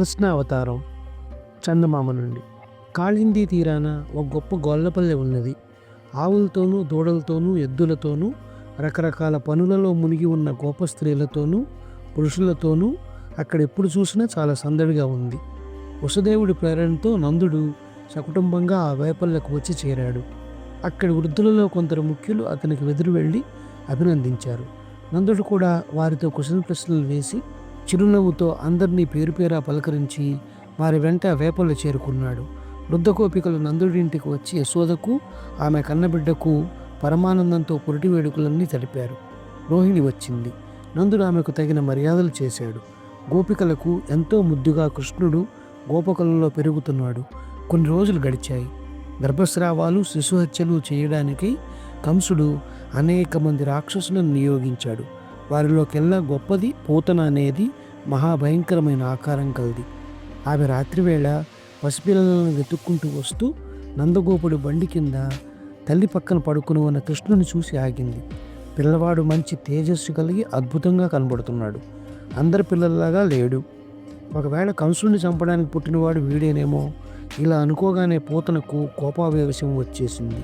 కృష్ణ అవతారం చందమామ నుండి. కాళింది తీరాన ఒక గొప్ప గొల్లపల్లె ఉన్నది. ఆవులతోనూ దూడలతోనూ ఎద్దులతోనూ రకరకాల పనులలో మునిగి ఉన్న గోప స్త్రీలతోనూ పురుషులతోనూ అక్కడ ఎప్పుడు చూసినా చాలా సందడిగా ఉంది. వసుదేవుడి ప్రేరణతో నందుడు సకుటుంబంగా ఆ వేపల్లకు వచ్చి చేరాడు. అక్కడి వృద్ధులలో కొందరు ముఖ్యులు అతనికి వెదురు వెళ్ళి అభినందించారు. నందుడు కూడా వారితో కుశల ప్రశ్నలు వేసి చిరునవ్వుతో అందరినీ పేరు పేరా పలకరించి వారి వెంట వేపలు చేరుకున్నాడు. వృద్ధ గోపికలు నందుడింటికి వచ్చి యశోదకు ఆమె కన్నబిడ్డకు పరమానందంతో పురిటి వేడుకలన్నీ తెలిపారు రోహిణి వచ్చింది. నందుడు ఆమెకు తగిన మర్యాదలు చేశాడు. గోపికలకు ఎంతో ముద్దుగా కృష్ణుడు గోపకులంలో పెరుగుతున్నాడు. కొన్ని రోజులు గడిచాయి. గర్భస్రావాలు శిశుహత్యలు చేయడానికి కంసుడు అనేక మంది రాక్షసులను నియోగించాడు. వారిలోకెల్లా గొప్పది పూతన అనేది మహాభయంకరమైన ఆకారం కలది. ఆమె రాత్రివేళ పసిపిల్లలను వెతుక్కుంటూ వస్తూ నందగోపుడి బండి కింద తల్లి పక్కన పడుకుని ఉన్న కృష్ణుని చూసి ఆగింది. పిల్లవాడు మంచి తేజస్సు కలిగి అద్భుతంగా కనబడుతున్నాడు. అందరి పిల్లల్లాగా లేడు. ఒకవేళ కంసుడిని చంపడానికి పుట్టినవాడు వీడేనేమో ఇలా అనుకోగానే పూతనకు కోపావేశం వచ్చేసింది.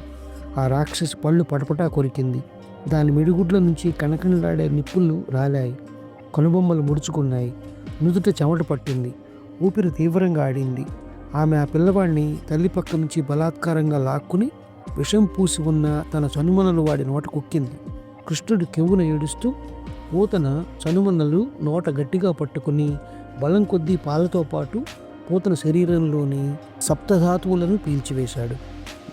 ఆ రాక్షసి పళ్ళు పటపటా కొరికింది. దాని మిడిగుడ్ల నుంచి కనకనలాడే నిప్పులు రాలాయి. కనుబొమ్మలు ముడుచుకున్నాయి. నుదుట చెమట పట్టింది. ఊపిరి తీవ్రంగా ఆడింది. ఆమె ఆ పిల్లవాడిని తల్లి పక్క నుంచి బలాత్కారంగా లాక్కుని విషం పూసి ఉన్న తన చనుమనలు వాడి నోట కుక్కింది. కృష్ణుడు కెవ్వున ఏడుస్తూ పూతన చనుమనలు నోట గట్టిగా పట్టుకుని బలం కొద్దీ పాలతో పాటు పూతన శరీరంలోని సప్తధాతువులను పీల్చివేశాడు.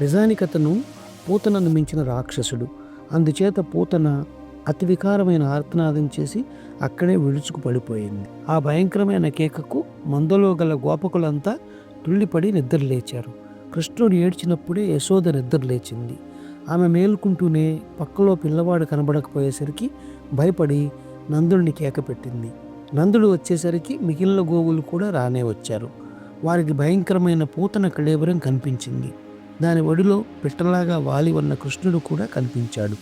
నిజానికి అతను పూతనను మించిన రాక్షసుడు. అందుచేత పూతన అతి వికారమైన ఆర్తనాదం చేసి అక్కడే విడుచుకు పడిపోయింది ఆ భయంకరమైన కేకకు మందలో గల గోపకులంతా తుళ్ళిపడి నిద్రలేచారు. కృష్ణుడు ఏడ్చినప్పుడే యశోద నిద్రలేచింది. ఆమె మేలుకుంటూనే పక్కలో పిల్లవాడు కనబడకపోయేసరికి భయపడి నందుడిని కేక పెట్టింది నందుడు వచ్చేసరికి మిగిలిన గోవులు కూడా రానే వచ్చారు. వారికి భయంకరమైన పూతన కళేబరం కనిపించింది. దాని ఒడిలో పిట్టలాగా వాలి ఉన్న కృష్ణుడు కూడా కనిపించాడు.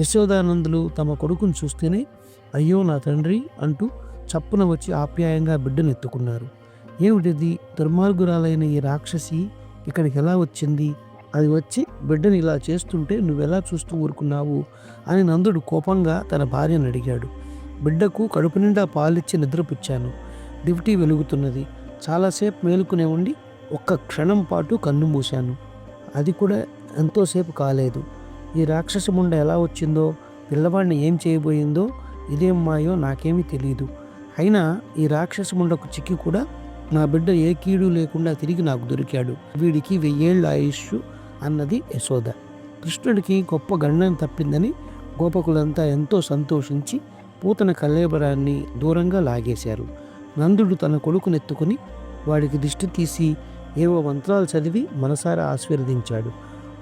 యశోదానందులు తమ కొడుకును చూస్తేనే అయ్యో నా తండ్రి అంటూ చప్పున వచ్చి ఆప్యాయంగా బిడ్డనెత్తుకున్నారు. ఏమిటిది? దుర్మార్గురాలైన ఈ రాక్షసి ఇక్కడికి ఎలా వచ్చింది? అది వచ్చి బిడ్డని ఇలా చేస్తుంటే నువ్వెలా చూస్తూ ఊరుకున్నావు? అని నందుడు కోపంగా తన భార్యను అడిగాడు. బిడ్డకు కడుపు నిండా పాలిచ్చి నిద్రపుచ్చాను. డ్యూటీ వెలుగుతున్నది. చాలాసేపు మేలుకునే ఉండి ఒక్క క్షణం పాటు కన్ను మూశాను. అది కూడా ఎంతోసేపు కాలేదు. ఈ రాక్షస ముండ ఎలా వచ్చిందో పిల్లవాడిని ఏం చేయబోయిందో ఇదేం మాయో నాకేమీ తెలియదు అయినా ఈ రాక్షస ముండకు చిక్కి కూడా నా బిడ్డ ఏ కీడు లేకుండా తిరిగి నాకు దొరికాడు. వీడికి వెయ్యేళ్ళ ఆయుష్ అన్నది యశోద. కృష్ణుడికి గొప్ప గండం తప్పిందని గోపకులంతా ఎంతో సంతోషించి పూతన కలేబరాన్ని దూరంగా లాగేశారు. నందుడు తన కొడుకునెత్తుకుని వాడికి దిష్టి తీసి ఏవో మంత్రాలు చదివి మనసారా ఆశీర్వదించాడు.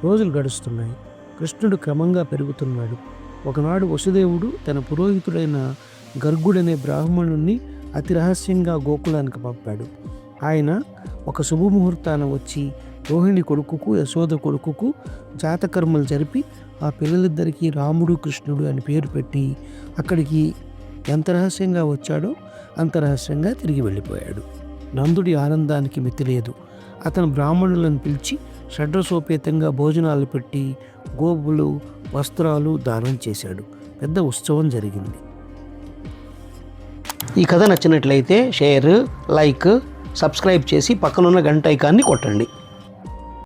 రోజులు గడుస్తున్నాయి. కృష్ణుడు క్రమంగా పెరుగుతున్నాడు. ఒకనాడు వసుదేవుడు తన పురోహితుడైన గర్గుడనే బ్రాహ్మణుణ్ణి అతి రహస్యంగా గోకులానికి పంపాడు. ఆయన ఒక శుభముహూర్తాన వచ్చి రోహిణి కొడుకుకు యశోద కొడుకుకు జాతకర్మలు జరిపి ఆ పిల్లలిద్దరికీ రాముడు కృష్ణుడు అని పేరు పెట్టి అక్కడికి ఎంత రహస్యంగా వచ్చాడో అంత రహస్యంగా తిరిగి వెళ్ళిపోయాడు. నందుడి ఆనందానికి మితి లేదు అతను బ్రాహ్మణులను పిలిచి షడ్రసోపేతంగా భోజనాలు పెట్టి గోపులు వస్త్రాలు దానం చేశాడు. పెద్ద ఉత్సవం జరిగింది. ఈ కథ నచ్చినట్లయితే షేర్ లైక్ సబ్స్క్రైబ్ చేసి పక్కనున్న గంట ఐకాన్ని కొట్టండి.